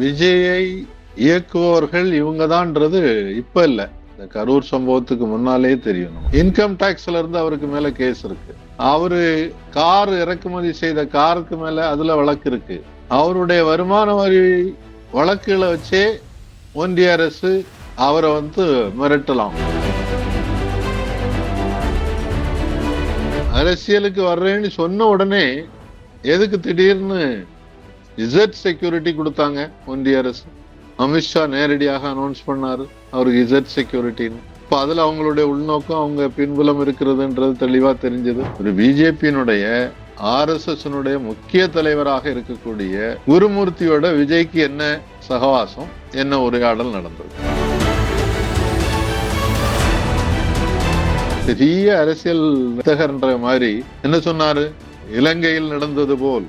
விஜயை இயக்குபவர்கள் இவங்கதான்ன்றது இப்ப இல்ல. இந்த கரூர் சம்பவத்துக்கு முன்னாலே தெரியும் இன்கம் டாக்ஸ்ல இருந்து அவருக்கு மேல கேஸ் இருக்கு. அவரு கார் இறக்குமதி செய்த காருக்கு மேல அதுல வழக்கு இருக்கு. அவருடைய வருமான வரி வழக்குகளை வச்சே ஒன்றிய அரசு அவரை வந்து மிரட்டலாம். அரசியலுக்கு வர்றேன்னு சொன்ன உடனே எதுக்கு திடீர்னு இசட் செக்யூரிட்டி கொடுத்தாங்க ஒன்றிய அரசு. அமித்ஷா நேரடியாக அனௌன்ஸ் பண்ணாரு அவருக்கு இசட் செக்யூரிட்டின்னு இப்போ அதில் அவங்களுடைய உள்நோக்கம் அவங்க பின்புலம் இருக்கிறதுன்றது தெளிவாக தெரிஞ்சது. ஒரு பிஜேபியினுடைய ஆர்எஸ்எஸ்னுடைய முக்கிய தலைவராக இருக்கக்கூடிய குருமூர்த்தியோட விஜய்க்கு என்ன சகவாசம் என்ன உரையாடல் நடந்தது? பெரிய அரசியல் மாதிரி என்ன சொன்னாரு? இலங்கையில் நடந்தது போல்.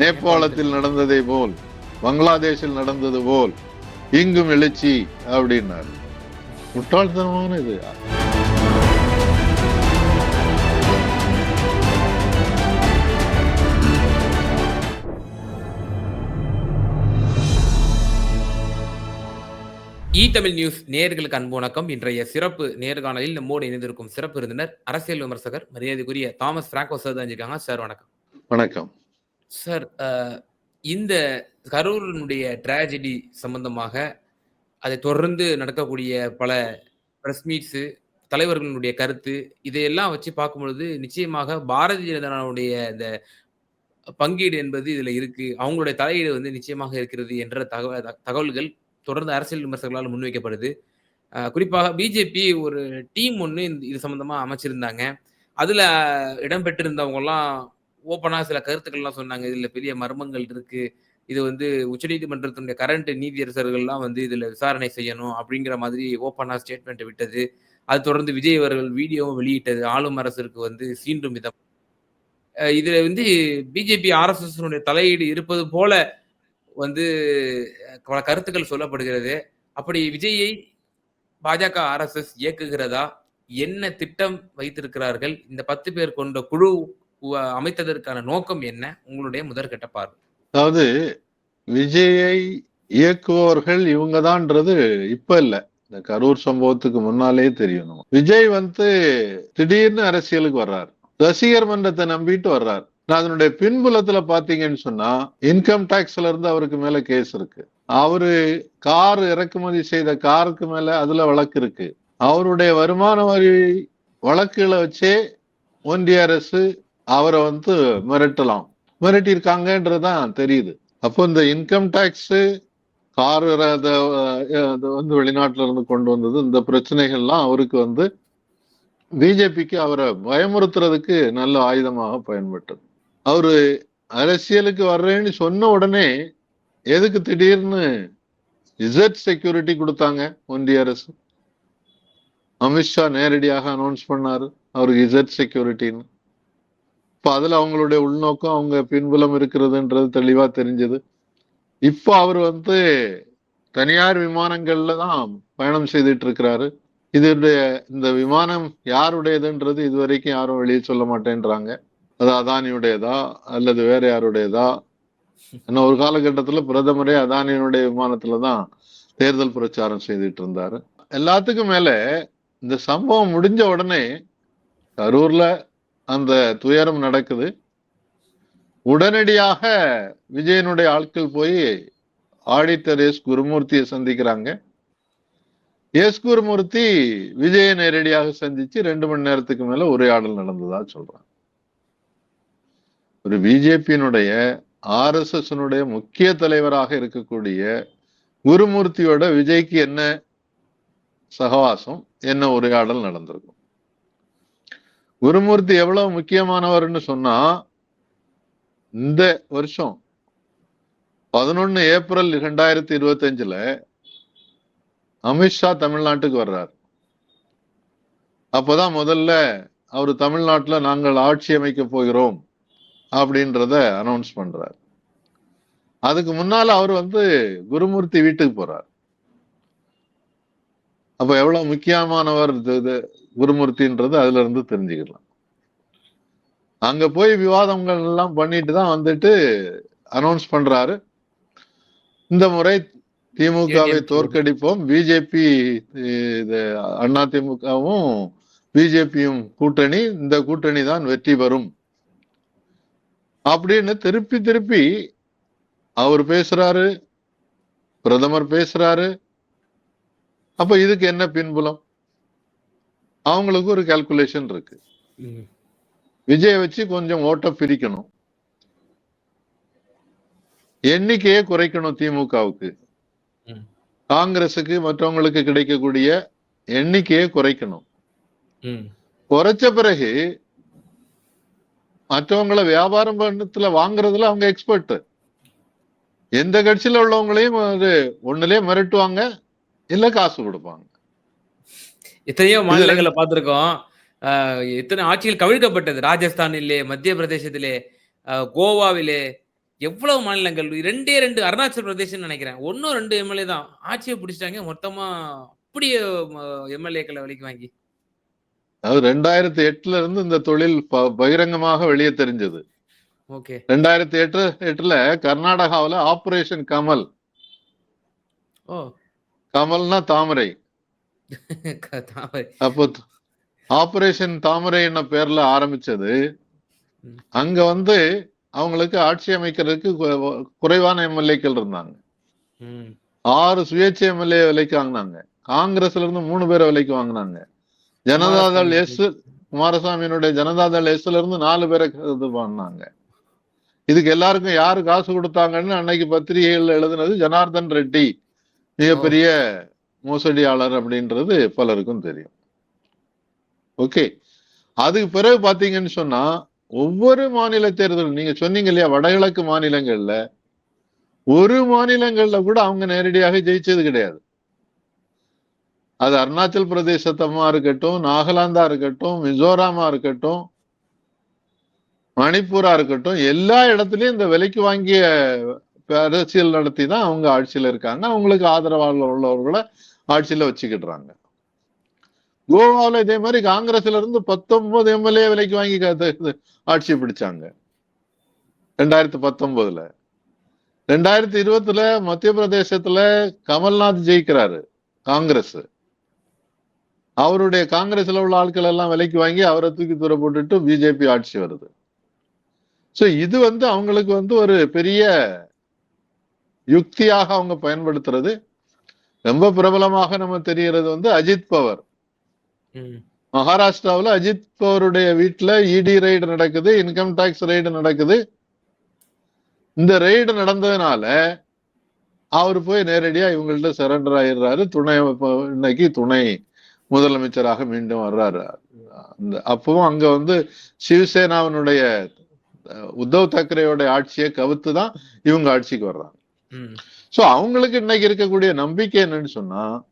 நேபாளத்தில் நடந்ததை போல் பங்களாதேஷில் நடந்தது போல் இங்கும் எழுச்சி அப்படின்னாரு. முட்டாள்தனமான இது. இ தமிழ் நியூஸ் நேயர்களுக்கு அன்பு வணக்கம். இன்றைய சிறப்பு நேர்காணலில் நம்மோடு இணைந்திருக்கும் சிறப்பு விருந்தினர் அரசியல் விமர்சகர் மரியாதைக்குரிய தாமஸ் பிராங்கோ சார் தான் இருக்காங்க. சார் வணக்கம். வணக்கம். சார் இந்த கரூரினுடைய டிராஜடி சம்பந்தமாக அதை தொடர்ந்து நடக்கக்கூடிய பல பிரஸ் மீட்ஸு தலைவர்களுடைய கருத்து இதையெல்லாம் வச்சு பார்க்கும் பொழுது நிச்சயமாக பாரதிய ஜனதாவுடைய இந்த பங்கீடு என்பது இதுல இருக்கு. அவங்களுடைய தலையீடு வந்து நிச்சயமாக இருக்கிறது என்ற தகவல் தகவல்கள் தொடர்ந்து அரசியல் விமர்சகர்களால் முன்வைக்கப்படுது. குறிப்பாக பிஜேபி ஒரு டீம் ஒன்று இது சம்பந்தமா அமைச்சிருந்தாங்க. அதுல இடம்பெற்றிருந்தவங்க ஓப்பனாக சில கருத்துக்கள்லாம் சொன்னாங்க. இதில் பெரிய மர்மங்கள் இருக்கு. இது வந்து உச்சநீதிமன்றத்தினுடைய கரண்ட் நீதியரசர்கள்லாம் வந்து இதில் விசாரணை செய்யணும் அப்படிங்கிற மாதிரி ஓப்பனாக ஸ்டேட்மெண்ட் விட்டது. அது தொடர்ந்து விஜய் அவர்கள் வீடியோவும் வெளியிட்டது. ஆளும் அரசுக்கு வந்து சீண்டும் விதம். இதில் வந்து பிஜேபி ஆர்எஸ்எஸ்னுடைய தலையீடு இருப்பது போல வந்து பல கருத்துக்கள் சொல்லப்படுகிறது. அப்படி விஜயை பாஜக ஆர்எஸ்எஸ் இயக்குகிறதா? என்ன திட்டம் வைத்திருக்கிறார்கள்? இந்த பத்து பேர் கொண்ட குழு அமைத்ததற்கான நோக்கம் என்ன? உங்களுடைய முதற்கட்ட பார்வை. அதாவது விஜயை இயக்குபவர்கள் இவங்கதான்றது இப்ப இல்ல. இந்த கரூர் சம்பவத்துக்கு முன்னாலே தெரியும் விஜய் வந்து திடீர்னு அரசியலுக்கு வர்றாரு. ரசிகர் மன்றத்தை நம்பிட்டு வர்றாரு. நான் அதனுடைய பின்புலத்துல பாத்தீங்கன்னு சொன்னா இன்கம் டாக்ஸ்ல இருந்து அவருக்கு மேல கேஸ் இருக்கு. அவரு கார் இறக்குமதி செய்த காருக்கு மேல அதுல வழக்கு இருக்கு. அவருடைய வருமான வரி வழக்குகளை வச்சே ஒன்றிய அரசு அவரை வந்து மிரட்டலாம். மிரட்டியிருக்காங்கன்றதுதான் தெரியுது. அப்போ இந்த இன்கம் டேக்ஸ் கார் வந்து வெளிநாட்டுல இருந்து கொண்டு வந்தது இந்த பிரச்சனைகள்லாம் அவருக்கு வந்து பிஜேபிக்கு அவரை பயமுறுத்துறதுக்கு நல்ல ஆயுதமாக பயன்பட்டது. அவரு அரசியலுக்கு வர்றேன்னு சொன்ன உடனே எதுக்கு திடீர்னு இசட் செக்யூரிட்டி கொடுத்தாங்க ஒன்றிய அரசு? அமித்ஷா நேரடியாக அனௌன்ஸ் பண்ணாரு. அவருக்கு இசட் செக்யூரிட்டின்னு இப்ப அதுல அவங்களுடைய உள்நோக்கம் அவங்க பின்புலம் இருக்கிறதுன்றது தெளிவா தெரிஞ்சது. இப்போ அவர் வந்து தனியார் விமானங்கள்ல தான் பயணம் செய்துட்டு இருக்கிறாரு இதனுடைய இந்த விமானம் யாருடையதுன்றது இதுவரைக்கும் யாரும் வெளியே சொல்ல மாட்டேன்றாங்க. அது அதானியுடையதா அல்லது வேற யாருடையதா? இன்னும் ஒரு காலகட்டத்துல பிரதமரே அதானியினுடைய விமானத்துல தான் தேர்தல் பிரச்சாரம் செய்துட்டு இருந்தாரு எல்லாத்துக்கும் மேல இந்த சம்பவம் முடிஞ்ச உடனே கரூர்ல அந்த துயரம் நடக்குது. உடனடியாக விஜயனுடைய ஆட்கள் போய் ஆடிட்டர் எஸ் குருமூர்த்தியை சந்திக்கிறாங்க. எஸ் குருமூர்த்தி விஜய நேரடியாக சந்திச்சு ரெண்டு மணி நேரத்துக்கு மேல உரையாடல் நடந்ததா சொல்றாங்க. ஒரு பிஜேபியினுடைய ஆர்எஸ்எஸ் முக்கிய தலைவராக இருக்கக்கூடிய குருமூர்த்தியோட விஜய்க்கு என்ன சகவாசம் என்ன உரையாடல் நடந்திருக்கும்? குருமூர்த்தி எவ்வளவு முக்கியமானவர்னு சொன்னா இந்த வருஷம் பதினொன்னு ஏப்ரல் இரண்டாயிரத்தி இருபத்தி அஞ்சுல அமித்ஷா தமிழ்நாட்டுக்கு வர்றார். அப்பதான் முதல்ல அவர் தமிழ்நாட்டுல நாங்கள் ஆட்சி அமைக்க போகிறோம் அப்படின்றத அனௌன்ஸ் பண்றார். அதுக்கு முன்னால அவர் வந்து குருமூர்த்தி வீட்டுக்கு போறார். அப்ப எவ்வளவு முக்கியமானவர் இது குருமூர்த்தின்றது அதுல இருந்து தெரிஞ்சுக்கலாம். அங்க போய் விவாதங்கள் எல்லாம் பண்ணிட்டு தான் வந்துட்டு அனௌன்ஸ் பண்றாரு. இந்த முறை திமுகவை தோற்கடிப்போம். பிஜேபி அண்ணா திமுகவும் பிஜேபியும் கூட்டணி. இந்த கூட்டணி தான் வெற்றி பெறும். அப்படின்னு திருப்பி திருப்பி அவர் பேசுறாரு. பிரதமர் பேசுறாரு. அப்ப இதுக்கு என்ன பின்புலம்? அவங்களுக்கு ஒரு கால்குலேஷன் இருக்கு. விஜய் வச்சு கொஞ்சம் ஓட்ட பிரிக்கணும் எண்ணிக்கையை குறைக்கணும் திமுகவுக்கு ம். காங்கிரசுக்கு மற்றவங்களுக்கு கிடைக்கக்கூடிய எண்ணிக்கையை குறைக்கணும். குறைச்ச பிறகு மற்றவங்கள வியாபாரம் பண்ணத்துல வாங்குறதுல அவங்க எக்ஸ்பர்ட் எந்த கட்சியில உள்ளவங்களையும் அது ஒண்ணுலயே மிரட்டுவாங்க இல்ல காசு கொடுப்பாங்க எத்தனையோ மாநிலங்களை பார்த்திருக்கோம். எத்தனை ஆட்சிகள் கவிழ்க்கப்பட்டது. ராஜஸ்தானிலே மத்திய பிரதேசத்திலே கோவாவிலே. எவ்வளவு மாநிலங்கள்? ரெண்டே ரெண்டு அருணாச்சல் பிரதேசம் நினைக்கிறேன். ஒன்னும் ரெண்டு எம்எல்ஏ தான். ஆட்சியை பிடிச்சிட்டாங்க. மொத்தமா அப்படியே எம்எல்ஏக்களை விலைக்கு வாங்கி. அது ரெண்டாயிரத்தி எட்டுல இருந்து இந்த தொழில் பகிரங்கமாக வெளியே தெரிஞ்சது. ஓகே. ரெண்டாயிரத்தி எட்டு எட்டுல கர்நாடகாவுல ஆபரேஷன் கமல். ஓ. கமல்னா தாமரை. அப்போ ஆபரேஷன் தாமரை என்ன பேர்ல ஆரம்பிச்சது. அங்க வந்து அவங்களுக்கு ஆட்சி அமைக்கிறதுக்கு குறைவான எம்எல்ஏக்கள் இருந்தாங்க. ஆறு சுயேட்சை எம்எல்ஏ விலைக்கு வாங்கினாங்க. காங்கிரஸ்ல இருந்து மூணு பேரை விலைக்கு வாங்கினாங்க. ஜனதாதள். எஸ் குமாரசாமியினுடைய ஜனதாதள் எஸ்ல இருந்து நாலு பேரை இது பண்ணாங்க. இதுக்கு எல்லாருக்கும் யாரு காசு கொடுத்தாங்கன்னு அன்னைக்கு பத்திரிகைகள் எழுதுனது ஜனார்தன் ரெட்டி. மிகப்பெரிய மோசடியாளர் அப்படின்றது பலருக்கும் தெரியும். ஓகே அதுக்கு பிறகு பாத்தீங்கன்னு சொன்னா ஒவ்வொரு மாநில தேர்தலும் நீங்க சொன்னீங்க இல்லையா வடகிழக்கு மாநிலங்கள்ல ஒரு மாநிலங்கள்ல கூட அவங்க நேரடியாக ஜெயிச்சது கிடையாது. அது அருணாச்சல் பிரதேசத்தமா இருக்கட்டும் நாகாலாந்தா இருக்கட்டும் மிசோராமா இருக்கட்டும் மணிப்பூரா இருக்கட்டும் எல்லா இடத்துலயும் இந்த விலைக்கு வாங்கிய அரசியல் நடத்தி தான் அவங்க ஆட்சியில இருக்காங்க. அவங்களுக்கு ஆதரவாக உள்ளவர்களை ஆட்சியில வச்சுக்கிடுறாங்க. கோவால இதே மாதிரி காங்கிரஸ்ல இருந்து பத்தொன்பது எம்எல்ஏ விலைக்கு வாங்கி ஆட்சி பிடிச்சாங்க. ரெண்டாயிரத்தி பத்தொன்பதுல. ரெண்டாயிரத்தி இருபத்துல மத்திய பிரதேசத்துல கமல்நாத் ஜெயிக்கிறாரு காங்கிரஸ். அவருடைய காங்கிரஸ்ல உள்ள ஆட்கள் எல்லாம் விலைக்கு வாங்கி அவரை தூக்கி தூர போட்டுட்டு பிஜேபி ஆட்சி வருது. சோ இது வந்து அவங்களுக்கு வந்து ஒரு பெரிய யுக்தியாக அவங்க பயன்படுத்துறது. ரொம்ப பிரபலமாக நம்ம தெரிகிறது வந்து அஜித் பவர். மகாராஷ்டிராவுல அஜித் பவருடைய வீட்டுல இடி ரைடு நடக்குது இன்கம் டாக்ஸ் ரைடு நடக்குது இந்த ரைடு நடந்ததுனால அவர் போய் நேரடியா இவங்கள்ட்ட சரண்டர் ஆயிடுறாரு துணை இன்னைக்கு துணை முதலமைச்சராக மீண்டும் வர்றாரு அந்த அப்பவும் அங்க வந்து சிவசேனாவினுடைய உத்தவ் தாக்கரேயோட ஆட்சியை கவுத்து தான் இவங்க ஆட்சிக்கு வர்றாங்க. சோ அவங்களுக்கு இன்னைக்கு இருக்கக்கூடிய நம்பிக்கை என்னன்னு சொன்னா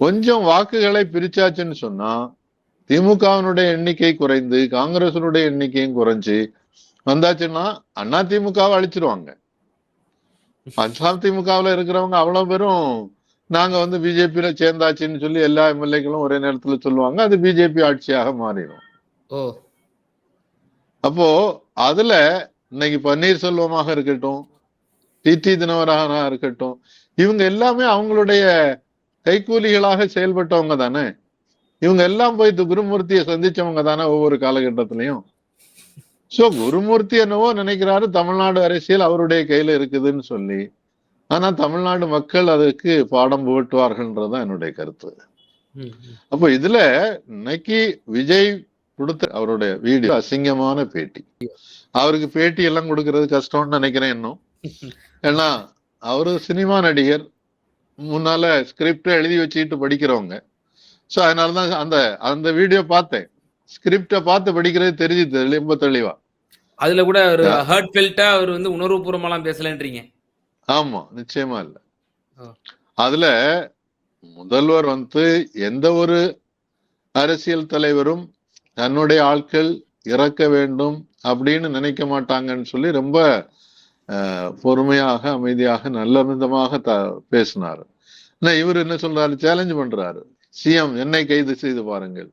கொஞ்சம் வாக்குகளை பிரிச்சாச்சுன்னு சொன்னா திமுகவினுடைய எண்ணிக்கை குறைந்து காங்கிரசினுடைய எண்ணிக்கையும் குறைஞ்சு வந்தாச்சுன்னா அண்ணா திமுகவை அழிச்சிருவாங்க. அதிமுகவுல இருக்கிறவங்க அவ்வளவு பேரும் நாங்க வந்து பிஜேபியில சேர்ந்தாச்சுன்னு சொல்லி எல்லா எம்எல்ஏக்களும் ஒரே நேரத்துல சொல்லுவாங்க அது பிஜேபி ஆட்சியாக மாறிடும். அப்போ அதுல இன்னைக்கு பன்னீர்செல்வமாக இருக்கட்டும் டிடி தினகரனாக இருக்கட்டும். இவங்க எல்லாமே அவங்களுடைய கைக்கூலிகளாக செயல்பட்டவங்க தானே. இவங்க எல்லாம் போய் குருமூர்த்தியை சந்திச்சவங்க தானே ஒவ்வொரு காலகட்டத்திலையும். சோ குருமூர்த்தி என்னவோ நினைக்கிறாரு தமிழ்நாடு அரசியல் அவருடைய கையில இருக்குதுன்னு சொல்லி. ஆனா தமிழ்நாடு மக்கள் அதுக்கு பாடம் புகட்டுவார்கள்ன்றதுதான் என்னுடைய கருத்து. அப்போ இதுல இன்னைக்கு விஜய் கொடுத்த அவருடைய வீடியோ அசிங்கமான பேட்டி. அவருக்கு பேட்டி எல்லாம் கொடுக்கறது கஷ்டம்னு நினைக்கிறேன் இன்னும். ஏன்னா அவரு சினிமா நடிகர். முன்னால ஸ்கிரிப்ட் எழுதி வச்சுக்கிட்டு படிக்கிறவங்க. சோ அதனாலதான் அந்த அந்த வீடியோ பார்த்தேன். ஸ்கிரிப்ட பார்த்து படிக்கிறது தெரியுது ரொம்ப தெளிவா. அதுல கூட ஒரு ஹர்ட் ஃபெல்ட்டா அவர் வந்து உணர்வுபூர்வமாலாம் பேசலன்றீங்க. ஆமா நிச்சயமா இல்ல. அதுல முதல்வர் வந்து எந்த ஒரு அரசியல் தலைவரும் தன்னுடைய ஆட்கள் இறக்க வேண்டும் அப்படின்னு நினைக்க மாட்டாங்கன்னு சொல்லி ரொம்ப பொறுமையாக அமைதியாக நல்ல விதமாக த பேசினாரு. ஆனா இவர் என்ன சொல்றாரு? சேலஞ்ச் பண்றாரு. சிஎம் என்னை கைது செய்து பாருங்கள்.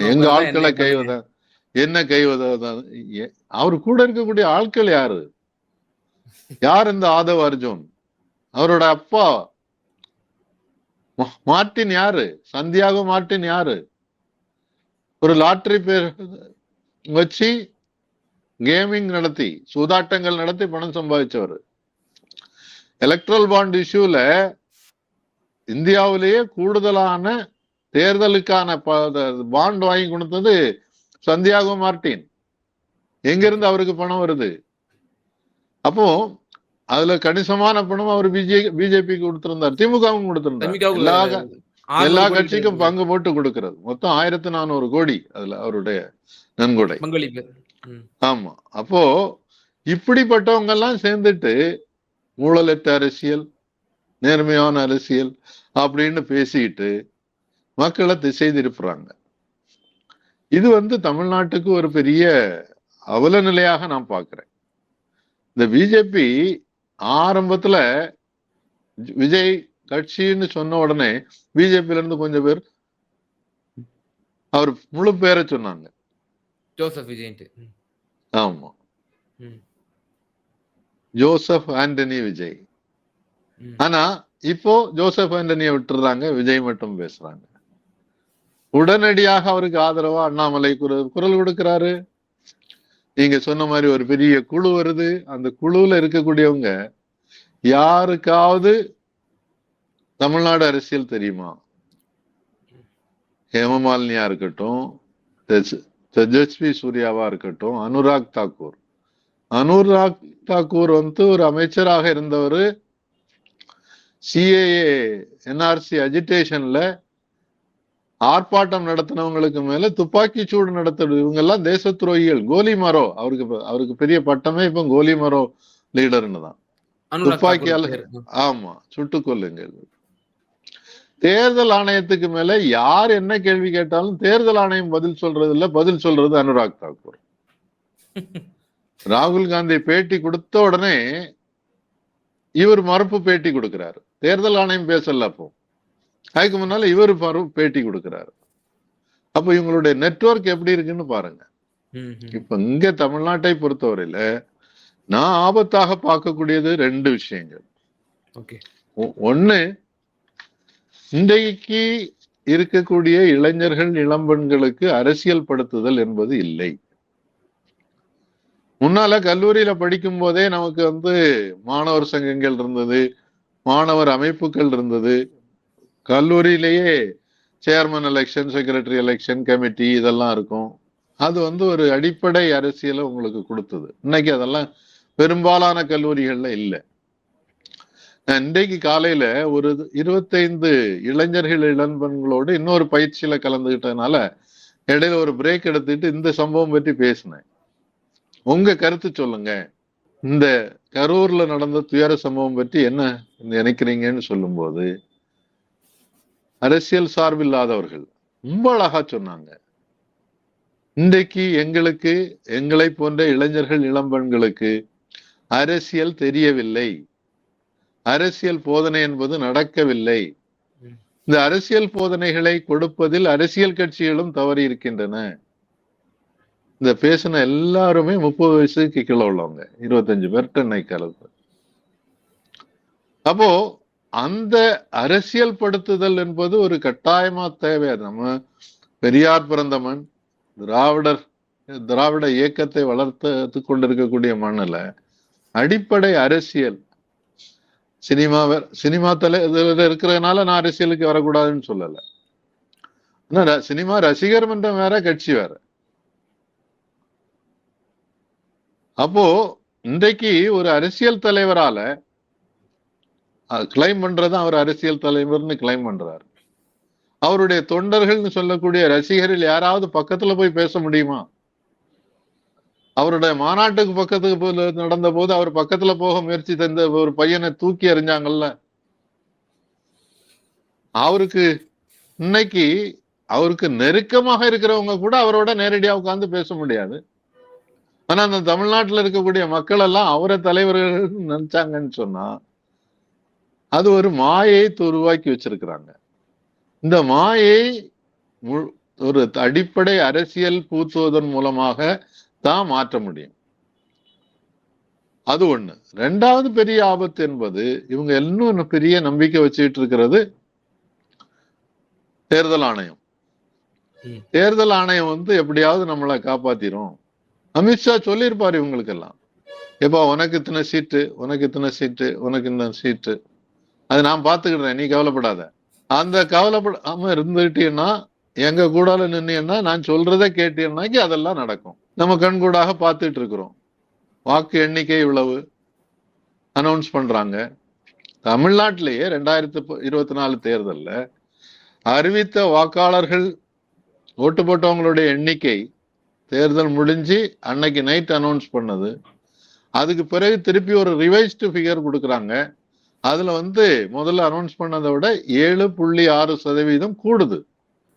எங்க ஆட்களை கைவத என்ன கைவத அவரு கூட இருக்கக்கூடிய ஆட்கள் யாரு? யார் இந்த ஆதவ் அர்ஜுன்? அவரோட அப்பா மா- மார்ட்டின் யாரு? சந்தியாகோ மார்ட்டின் யாரு? ஒரு லாட்டரி பேர் வச்சு கேமிங் நடத்தி சூதாட்டங்கள் நடத்தி பணம் சம்பாதிச்சவர். எலக்ட்ரல் பாண்ட் இஷ்யூல இந்தியாவிலேயே கூடுதலான தேர்தலுக்கான பாண்ட் வாங்கி கொடுத்தது சந்தியாகோ மார்ட்டின். எங்கிருந்து அவருக்கு பணம் வருது? அப்போ அதுல கணிசமான பணம் அவர் பிஜே பிஜேபிக்கு கொடுத்திருந்தார். திமுகவும் கொடுத்திருந்தார். எல்லா எல்லா கோடி கட்சிக்கும் பங்கு போட்டு கொடுக்கிறது. மொத்தம் ஆயிரத்தி நானூறு கோடி அதுல அவருடைய நன்கொடை. ஆமா. அப்போ இப்படிப்பட்டவங்க எல்லாம் சேர்ந்துட்டு ஊழலற்ற அரசியல் நேர்மையான அரசியல் அப்படின்னு பேசிட்டு மக்களை திசை திருப்புறாங்க. இது வந்து தமிழ்நாட்டுக்கு ஒரு பெரிய அவல நிலையாக நான் பார்க்கிறேன். இந்த பிஜேபி ஆரம்பத்துல விஜய் கட்சின்னு சொன்ன உடனே பிஜேபில இருந்து கொஞ்சம் பேர் அவர் முழு பேரை சொன்னாங்க. ஜோசப் விஜயன்ட்டு. ஆமா. Joseph Antony Vijay. ஆனா இப்போ ஜோசப் ஆண்டனியை விட்டுறாங்க விஜய் மட்டும் பேசுறாங்க. உடனடியாக அவருக்கு ஆதரவா அண்ணாமலை குரல் கொடுக்கிறாரு. நீங்க சொன்ன மாதிரி ஒரு பெரிய குழு வருது. அந்த குழுவுல இருக்கக்கூடியவங்க யாருக்காவது தமிழ்நாடு அரசியல் தெரியுமா? ஹேமமாலினியா இருக்கட்டும் தேஜஸ்வி சூர்யாவா இருக்கட்டும் அனுராக் தாக்கூர். அனுராக் தாக்கூர் வந்து ஒரு அமைச்சராக இருந்தவர் சிஏஏ என்ஆர்சி அஜிடேஷன்ல ஆர்ப்பாட்டம் நடத்தினவங்களுக்கு மேல துப்பாக்கி சூடு நடத்துறது. இவங்க எல்லாம் தேச துரோகிகள் கோலி மரோ அவருக்கு அவருக்கு பெரிய பட்டமே இப்ப கோலி மரோ லீடர்னு தான் துப்பாக்கியால-. ஆமா சுட்டுக் கொல்லுங்கள். தேர்தல் ஆணையத்துக்கு மேல யார் என்ன கேள்வி கேட்டாலும் தேர்தல் ஆணையம் பதில் சொல்றது இல்ல பதில் சொல்றது அனுராக் தாக்கூர். ராகுல் காந்தி பேட்டி கொடுத்த உடனே இவர் மறுப்பு பேட்டி கொடுக்கிறாரு. தேர்தல் ஆணையம் பேசல அப்போ. அதுக்கு முன்னால இவர் மறுப்பு பேட்டி கொடுக்கிறாரு. அப்போ இவங்களுடைய நெட்வொர்க் எப்படி இருக்குன்னு பாருங்க. இப்ப இங்க தமிழ்நாட்டை பொறுத்தவரையில நான் ஆபத்தாக பார்க்கக்கூடியது ரெண்டு விஷயங்கள். ஓகே. ஒ- ஒண்ணு இன்றைக்கு இருக்கக்கூடிய இளைஞர்கள் இளம்பெண்களுக்கு அரசியல் படுத்துதல் என்பது இல்லை. முன்னால கல்லூரியில படிக்கும் போதே நமக்கு வந்து மாணவர் சங்கங்கள் இருந்தது மாணவர் அமைப்புகள் இருந்தது. கல்லூரியிலேயே chairman election secretary election committee இதெல்லாம் இருக்கும். அது வந்து ஒரு அடிப்படை அரசியலை உங்களுக்கு கொடுத்தது. இன்னைக்கு அதெல்லாம் பெரும்பாலான கல்லூரிகள்ல இல்லை. இன்றைக்கு காலையில ஒரு இருபத்தைந்து இளைஞர்கள் இளம்பெண்களோடு இன்னொரு பயிற்சியில கலந்துகிட்டதுனால இடையில ஒரு பிரேக் எடுத்துட்டு இந்த சம்பவம் பற்றி பேசினேன். உங்க கருத்து சொல்லுங்க. இந்த கரூர்ல நடந்த துயர சம்பவம் பற்றி என்ன நினைக்கிறீங்கன்னு சொல்லும்போது அரசியல் சார்பில்லாதவர்கள் ரொம்ப அழகா சொன்னாங்க. இன்றைக்கு எங்களுக்கு எங்களை போன்ற இளைஞர்கள் இளம்பெண்களுக்கு அரசியல் தெரியவில்லை. அரசியல் போதனை என்பது நடக்கவில்லை. இந்த அரசியல் போதனைகளை கொடுப்பதில் அரசியல் கட்சிகளும் தவறி இருக்கின்றன. இந்த பேசின எல்லாருமே முப்பது வயசுக்கு கீழே உள்ளவங்க இருபத்தஞ்சு பேர்கிட்ட இன்னைக்கு கலந்து அப்போ அந்த அரசியல் படுத்துதல் என்பது ஒரு கட்டாயமா தேவை. நம்ம பெரியார் பிறந்த மண் திராவிடர் திராவிட இயக்கத்தை வளர்த்து கொண்டிருக்கக்கூடிய மண்ணுல அடிப்படை அரசியல் சினிமா வே- சினிமா தலை இதுல இருக்கிறதுனால நான் அரசியலுக்கு வரக்கூடாதுன்னு சொல்லல. சினிமா ரசிகர் மன்றம் வேற கட்சி வேற. அப்போ இன்றைக்கு ஒரு அரசியல் தலைவரால கிளைம் பண்றது அவர் அரசியல் தலைவர்னு கிளைம் பண்றாரு. அவருடைய தொண்டர்கள்னு சொல்லக்கூடிய ரசிகர்கள் யாராவது பக்கத்துல போய் பேச முடியுமா? அவருடைய மாநாட்டுக்கு பக்கத்துக்கு போய் நடந்த போது அவர் பக்கத்துல போக முயற்சி தந்த ஒரு பையனை தூக்கி எறிஞ்சாங்கல்ல. அவருக்கு இன்னைக்கு அவருக்கு நெருக்கமாக இருக்கிறவங்க கூட அவரோட நேரடியா உட்கார்ந்து பேச முடியாது. ஆனா அந்த தமிழ்நாட்டுல இருக்கக்கூடிய மக்கள் எல்லாம் அவரை தலைவர்கள் நினைச்சாங்கன்னு சொன்னா அது ஒரு மாயை உருவாக்கி வச்சிருக்கிறாங்க. இந்த மாயை மு- ஒரு அடிப்படை அரசியல் பூத்துவதன் மூலமாக தான் மாற்ற முடியும். அது ஒண்ணு. ரெண்டாவது பெரிய ஆபத்து என்பது இவங்க இன்னும் பெரிய நம்பிக்கை வச்சுட்டு இருக்கிறது தேர்தல் ஆணையம். தேர்தல் ஆணையம் வந்து எப்படியாவது நம்மளை காப்பாத்திரும். அமித்ஷா சொல்லியிருப்பாரு இவங்களுக்கெல்லாம். எப்பா உனக்கு இத்தனை சீட்டு உனக்கு இத்தனை சீட்டு உனக்கு இந்த சீட்டு. அது நான் பாத்துக்கிடுறேன் நீ கவலைப்படாத. அந்த கவலைப்படாம இருந்துட்டீங்கன்னா எங்க கூடால நின்னீங்கன்னா நான் சொல்றதை கேட்டீங்கன்னாக்கி அதெல்லாம் நடக்கும். நம்ம கண்கூடாக பார்த்துட்டு இருக்கிறோம் வாக்கு எண்ணிக்கை இவ்வளவு. அனௌன்ஸ் பண்றாங்க. தமிழ்நாட்டிலேயே ரெண்டாயிரத்து இருபத்தி நாலு தேர்தலில் அறிவித்த வாக்காளர்கள் ஓட்டு போட்டவங்களுடைய எண்ணிக்கை தேர்தல் முடிஞ்சு அன்னைக்கு நைட் அனௌன்ஸ் பண்ணது. அதுக்கு பிறகு திருப்பி ஒரு ரிவைஸ்டு ஃபிகர் கொடுக்குறாங்க. அதுல வந்து முதல்ல அனௌன்ஸ் பண்ணதை விட ஏழு புள்ளி ஆறு சதவீதம் கூடுது.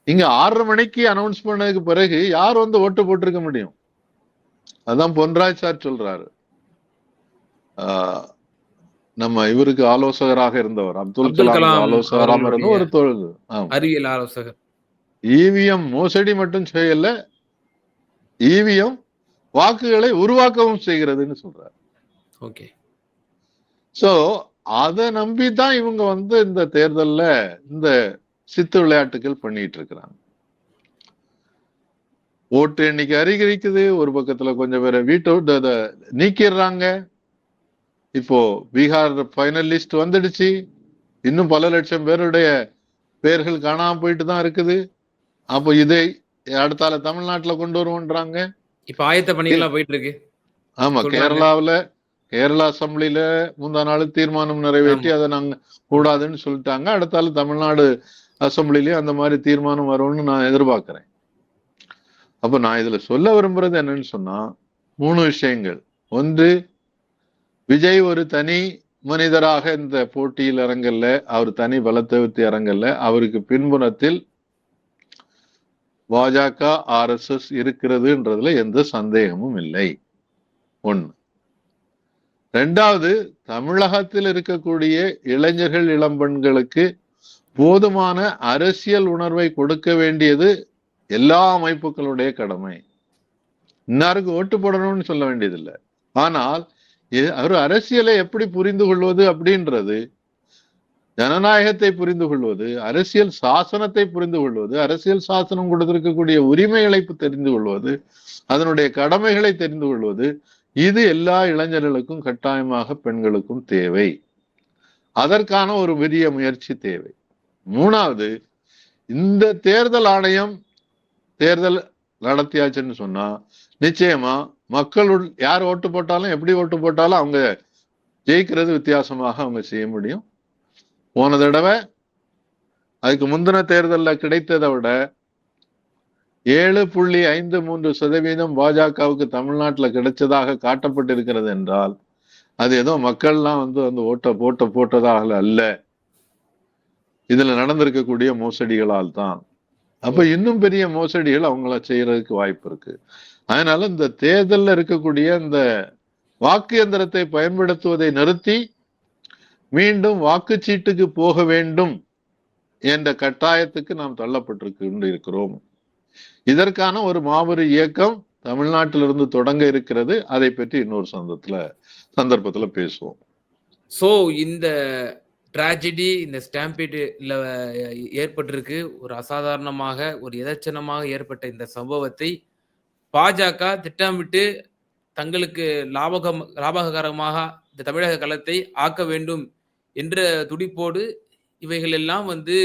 இங்க ஆறரை மணிக்கு அனௌன்ஸ் பண்ணதுக்கு பிறகு யார் வந்து ஓட்டு போட்டிருக்க முடியும்? அதான் பொன்ராஜ் சார் சொல்றாரு. நம்ம இவருக்கு ஆலோசகராக இருந்தவர் அப்துல் கலாம் ஆலோசகராக இருந்த ஒரு தொழில் அறிவியல் ஆலோசகர். இவிஎம் மோசடி மட்டும் செய்யல இவிஎம் வாக்குகளை உருவாக்கவும் செய்கிறதுன்னு சொல்றாரு. ஓகே. சோ அதை நம்பி தான் இவங்க வந்து இந்த தேர்தல்ல இந்த சித்து விளையாட்டுகள் பண்ணிட்டு இருக்கிறாங்க. ஓட்டு எண்ணிக்கை அதிகரிக்குது. ஒரு பக்கத்துல கொஞ்சம் பேரை வீட்டை நீக்கிடுறாங்க. இப்போ பீகார் ஃபைனல் லிஸ்ட் வந்துடுச்சு. இன்னும் பல லட்சம் பேருடைய பேர்கள் காணாம போயிட்டு தான் இருக்குது. அப்போ இதை அடுத்தால தமிழ்நாட்டுல கொண்டு வருவோன்றாங்க. இப்ப ஆயத்த பணிகள்லாம் போயிட்டு இருக்கு ஆமா. கேரளாவுல கேரளா அசம்பிளில முந்தா நாள் தீர்மானம் நிறைவேற்றி அதை நாங்க கூடாதுன்னு சொல்லிட்டாங்க. அடுத்தால தமிழ்நாடு அசம்பிளிலயும் அந்த மாதிரி தீர்மானம் வரும்னு நான் எதிர்பார்க்கிறேன். அப்போ நான் இதுல சொல்ல விரும்புறது என்னன்னு சொன்னா மூணு விஷயங்கள். ஒன்று விஜய் ஒரு தனி மனிதராக இந்த போட்டியில் இறங்கல்ல அவர் தனி பலத்தை வித்து அவருக்கு பின்புறத்தில் பாஜக ஆர்எஸ்எஸ் இருக்கிறதுன்றதுல எந்த சந்தேகமும் இல்லை. ஒண்ணு. ரெண்டாவது தமிழகத்தில் இருக்கக்கூடிய இளைஞர்கள் இளம்பெண்களுக்கு போதுமான அரசியல் உணர்வை கொடுக்க வேண்டியது எல்லா அமைப்புகளுடைய கடமை. இன்னாருக்கு ஓட்டு போடணும்னு சொல்ல வேண்டியதில்லை. ஆனால் ஒரு அரசியலை எப்படி புரிந்து கொள்வது அப்படின்றது ஜனநாயகத்தை புரிந்து கொள்வது அரசியல் சாசனத்தை புரிந்து கொள்வது அரசியல் சாசனம் கொடுத்திருக்கக்கூடிய உரிமைகளை தெரிந்து கொள்வது அதனுடைய கடமைகளை தெரிந்து கொள்வது இது எல்லா இளைஞர்களுக்கும் கட்டாயமாக பெண்களுக்கும் தேவை. அதற்கான ஒரு பெரிய முயற்சி தேவை. மூணாவது இந்த தேர்தல் ஆணையம் தேர்தல் நடத்தியாச்சுன்னு சொன்னா நிச்சயமா மக்கள் யார் ஓட்டு போட்டாலும் எப்படி ஓட்டு போட்டாலும் அவங்க ஜெயிக்கிறது வித்தியாசமாக அவங்க செய்ய முடியும். போன தடவை அதுக்கு முந்தின தேர்தலில் கிடைத்ததை விட ஏழு புள்ளி ஐந்து மூன்று சதவீதம் பாஜகவுக்கு தமிழ்நாட்டுல கிடைச்சதாக காட்டப்பட்டிருக்கிறது என்றால் அது ஏதோ மக்கள்லாம் வந்து அந்த ஓட்ட போட்ட போட்டதாக அல்ல. இதுல நடந்திருக்கக்கூடிய மோசடிகளால் தான் அப்ப இன்னும் பெரிய மோசடிகள் அவங்கள செய்யறதுக்கு வாய்ப்பு இருக்கு. அதனால இந்த தேர்தல்ல இருக்கக்கூடிய இந்த வாக்கு எந்திரத்தை பயன்படுத்துவதை நிறுத்தி மீண்டும் வாக்குச்சீட்டுக்கு போக வேண்டும் என்ற கட்டாயத்துக்கு நாம் தள்ளப்பட்டிருக்கு இருக்கிறோம். இதற்கான ஒரு மாபெரும் இயக்கம் தமிழ்நாட்டிலிருந்து தொடங்க இருக்கிறது. அதை பற்றி இன்னொரு சந்தத்துல சந்தர்ப்பத்துல பேசுவோம். சோ இந்த ட்ராஜடி இந்த ஸ்டாம்பீட்ல ஏற்பட்டிருக்கு. ஒரு அசாதாரணமாக ஒரு எதர்ச்சனமாக ஏற்பட்ட இந்த சம்பவத்தை பாஜக திட்டமிட்டு தங்களுக்கு லாபகம் லாபகரமாக இந்த தமிழக களத்தை ஆக்க வேண்டும் என்ற துடிப்போடு இவைகள் எல்லாம் வந்து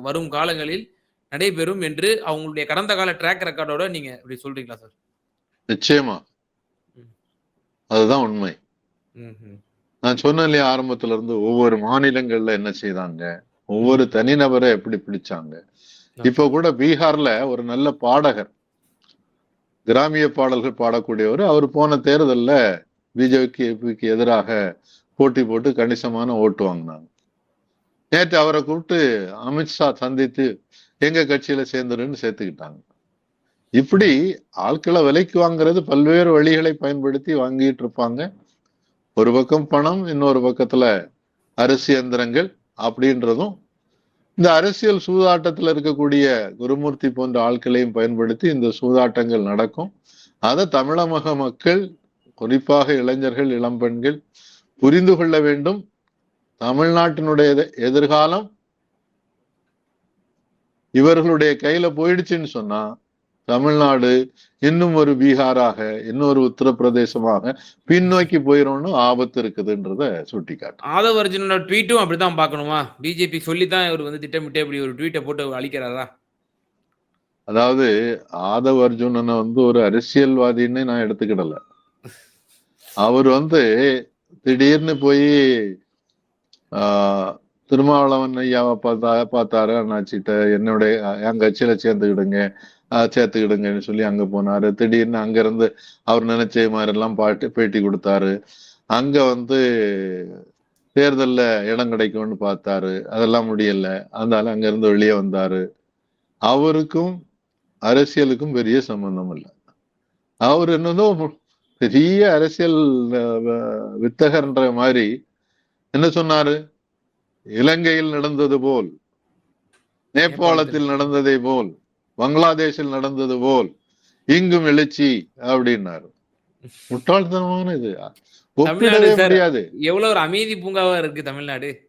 வரும் காலங்களில் நடைபெறும் என்று அவங்களுடைய கடந்த கால ட்ராக் ரெக்கார்டோட நீங்க இப்படி சொல்றீங்களா சார்? நிச்சயமா. ம். அதுதான் உண்மை. நான் சொன்னேன் இல்லையா ஆரம்பத்துல இருந்து ஒவ்வொரு மாநிலங்கள்ல என்ன செய்தாங்க? ஒவ்வொரு தனிநபரை எப்படி பிடிச்சாங்க? இப்ப கூட பீகார்ல ஒரு நல்ல பாடகர் கிராமிய பாடல்கள் பாடக்கூடியவர் அவர் போன தேர்தல்ல பிஜேபிக்கு எதிராக போட்டி போட்டு கணிசமான ஓட்டு வாங்கினாங்க. நேற்று அவரை கூப்பிட்டு அமித்ஷா சந்தித்து எங்க கட்சியில சேர்ந்துருன்னு சேர்த்துக்கிட்டாங்க. இப்படி ஆட்களை விலைக்கு வாங்குறது பல்வேறு வழிகளை பயன்படுத்தி வாங்கிட்டு இருப்பாங்க. ஒரு பக்கம் பணம் இன்னொரு பக்கத்துல அரிசி எந்திரங்கள் அப்படின்றதும் இந்த அரசியல் சூதாட்டத்தில் இருக்கக்கூடிய குருமூர்த்தி போன்ற ஆட்களையும் பயன்படுத்தி இந்த சூதாட்டங்கள் நடக்கும். அதை தமிழக மக்கள் குறிப்பாக இளைஞர்கள் இளம்பெண்கள் புரிந்து கொள்ள வேண்டும். தமிழ்நாட்டினுடைய எதிர்காலம் இவர்களுடைய கையில போயிடுச்சுன்னு சொன்னா தமிழ்நாடு இன்னும் ஒரு பீகாராக இன்னொரு உத்தரப்பிரதேசமாக பின்னோக்கி போயிடும்னு ஆபத்து இருக்குதுன்றத சுட்டிக்காட்டு. ஆதவ அர்ஜுனோட ட்வீட்டும் அப்படிதான் பார்க்கணுமா? பிஜேபி சொல்லித்தான் இவர் வந்து திட்டமிட்டு இப்படி ஒரு ட்வீட்டை போட்டு அழிக்கிறாரா? அதாவது ஆதவ் அர்ஜுனனை வந்து ஒரு அரசியல்வாதின்னு நான் எடுத்துக்கிடல. அவர் வந்து திடீர்னு போய் ஆஹ், திருமாவளவன் ஐயாவை பார்த்தா பார்த்தாரு அண்ணாச்சிட்ட என்னுடைய என் கட்சியில சேர்ந்துக்கிடுங்க. சேர்த்துக்கிடுங்கன்னு சொல்லி அங்க போனாரு. திடீர்னு அங்க இருந்து அவர் நினைச்ச மாதிரி எல்லாம் பாட்டு பேட்டி கொடுத்தாரு. அங்க வந்து தேர்தல்ல இடம் கிடைக்கும்னு பார்த்தாரு. அதெல்லாம் முடியல. அதனால அங்க இருந்து வெளியே வந்தாரு. அவருக்கும் அரசியலுக்கும் பெரிய சம்பந்தம் இல்லை. அவர் என்னதோ பெரிய அரசியல் வித்தகர்ன்ற மாதிரி என்ன சொன்னாரு? இலங்கையில் நடந்தது போல் நேபாளத்தில். நடந்ததை போல். பங்களாதேஷில் நடந்தது போல் இங்கும் எழுச்சி அப்படின்னாரு. முட்டாள்தனமான இது. ஒப்பிடவே. முடியாது. எவ்வளவு ஒரு அமைதி பூங்காவா இருக்கு தமிழ்நாடு?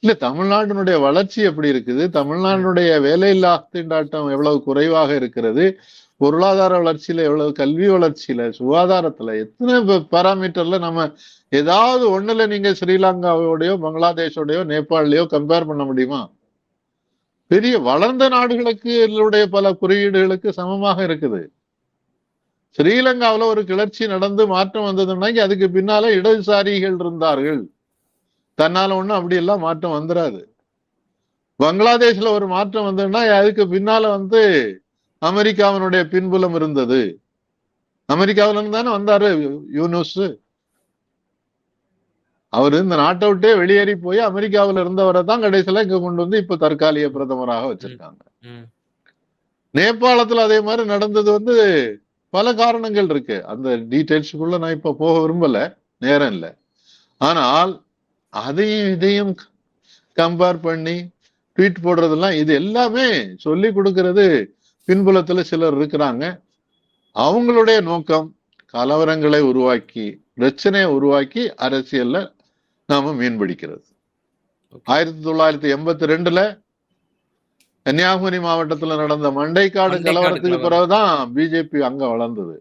இல்ல தமிழ்நாட்டினுடைய வளர்ச்சி எப்படி இருக்குது? தமிழ்நாட்டினுடைய வேலையில்லா திண்டாட்டம் எவ்வளவு குறைவாக இருக்கிறது? பொருளாதார வளர்ச்சியில எவ்வளவு கல்வி வளர்ச்சியில சுகாதாரத்துல எத்தனை பாராமீட்டர்ல நம்ம ஏதாவது ஒண்ணுல நீங்க ஸ்ரீலங்காவோடயோ பங்களாதேஷோடயோ நேபாளிலையோ கம்பேர் பண்ண முடியுமா? பெரிய வளர்ந்த நாடுகளுக்கு இதனுடைய பல குறியீடுகளுக்கு சமமாக இருக்குது ஸ்ரீலங்காவுல ஒரு கிளர்ச்சி நடந்து மாற்றம் வந்ததுன்னா அதுக்கு பின்னால இடதுசாரிகள் இருந்தார்கள் தன்னால ஒன்றும் அப்படி எல்லாம் மாற்றம் வந்துடாது பங்களாதேஷ்ல ஒரு மாற்றம் வந்ததுன்னா அதுக்கு பின்னால வந்து அமெரிக்காவினுடைய பின்புலம் இருந்தது அமெரிக்காவில இருந்து தானே வந்தாரு யூனுஸ் அவர் இந்த நாட்டை விட்டே வெளியேறி போய் அமெரிக்காவில இருந்தவரை தான் கடைசியில இங்க கொண்டு வந்து இப்ப தற்காலிக பிரதமராக வச்சிருக்காங்க. நேபாளத்துல அதே மாதிரி நடந்தது வந்து பல காரணங்கள் இருக்கு. அந்த டீடைல்ஸுக்குள்ள நான் இப்ப போக விரும்பல. நேரம் இல்லை. ஆனால் அதையும் இதையும் கம்பேர் பண்ணி ட்வீட் போடுறதெல்லாம் இது எல்லாமே சொல்லி கொடுக்கிறது பின்புலத்துல சிலர் இருக்கிறாங்க. அவங்களுடைய நோக்கம் கலவரங்களை உருவாக்கி பிரச்சனையை உருவாக்கி அரசியல்ல நாம மீன்பிடிக்கிறது. Okay. ஆயிரத்தி தொள்ளாயிரத்தி எண்பத்தி ரெண்டுல கன்னியாகுமரி மாவட்டத்துல நடந்த மண்டைக்காடு கலவரத்துக்கு. பிறகுதான் பிஜேபி அங்க வளர்ந்தது.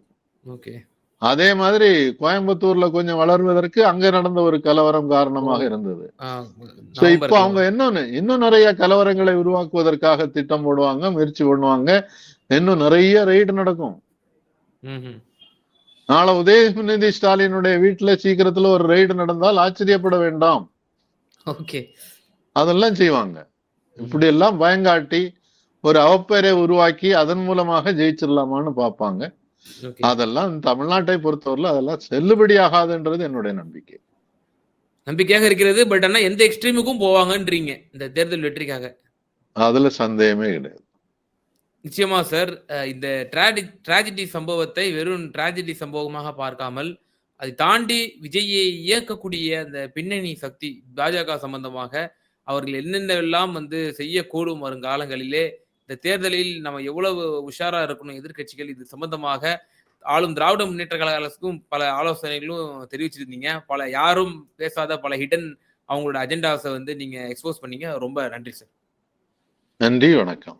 அதே மாதிரி கோயம்புத்தூர்ல கொஞ்சம் வளர்வதற்கு அங்க நடந்த ஒரு கலவரம் காரணமாக இருந்தது. சோ நவம்பர் இப்போ அவங்க இன்னொன்னு இன்னும் நிறைய கலவரங்களை உருவாக்குவதற்காக திட்டம் போடுவாங்க முயற்சி பண்ணுவாங்க இன்னும் நிறைய ரெய்டு நடக்கும். நாளை உதயநிதி ஸ்டாலினுடைய வீட்டுல சீக்கிரத்துல ஒரு ரெய்டு நடந்தால் ஆச்சரியப்பட வேண்டாம். ஓகே. அதெல்லாம் செய்வாங்க. இப்படி எல்லாம் பயங்காட்டி ஒரு அவப்பெயரை உருவாக்கி அதன் மூலமாக ஜெயிச்சிடலாமான்னு பார்ப்பாங்க. ஓகே. அதெல்லாம் தமிழ்நாட்டை பொறுத்தவரையில அதெல்லாம் செல்லுபடியாகாதுன்றது என்னுடைய நம்பிக்கை. நம்பிக்கையாக இருக்கிறது பட் ஆனா எந்த எக்ஸ்ட்ரீமுக்கும் போவாங்கன்றீங்க. இந்த தேர்தல் வெற்றிக்காக. அதுல சந்தேகமே கிடையாது. நிச்சயமா சார் இந்த ட்ராடி ட்ராஜடி சம்பவத்தை வெறும் ட்ராஜடி சம்பவமாக பார்க்காமல் அதை தாண்டி விஜயை இயக்கக்கூடிய அந்த பின்னணி சக்தி பாஜக சம்பந்தமாக அவர்கள் என்னென்னவெல்லாம் வந்து செய்யக்கூடும் வரும் காலங்களிலே இந்த தேர்தலில் நம்ம எவ்வளவு உஷாரா இருக்கணும் எதிர்க்கட்சிகள் இது சம்பந்தமாக ஆளும் திராவிட முன்னேற்ற கழக அரசுக்கும் பல ஆலோசனைகளும் தெரிவிச்சிருந்தீங்க. பல யாரும் பேசாத பல ஹிடன் அவங்களோட அஜெண்டாஸை வந்து நீங்க எக்ஸ்போஸ் பண்ணீங்க. ரொம்ப நன்றி சார் நன்றி வணக்கம்.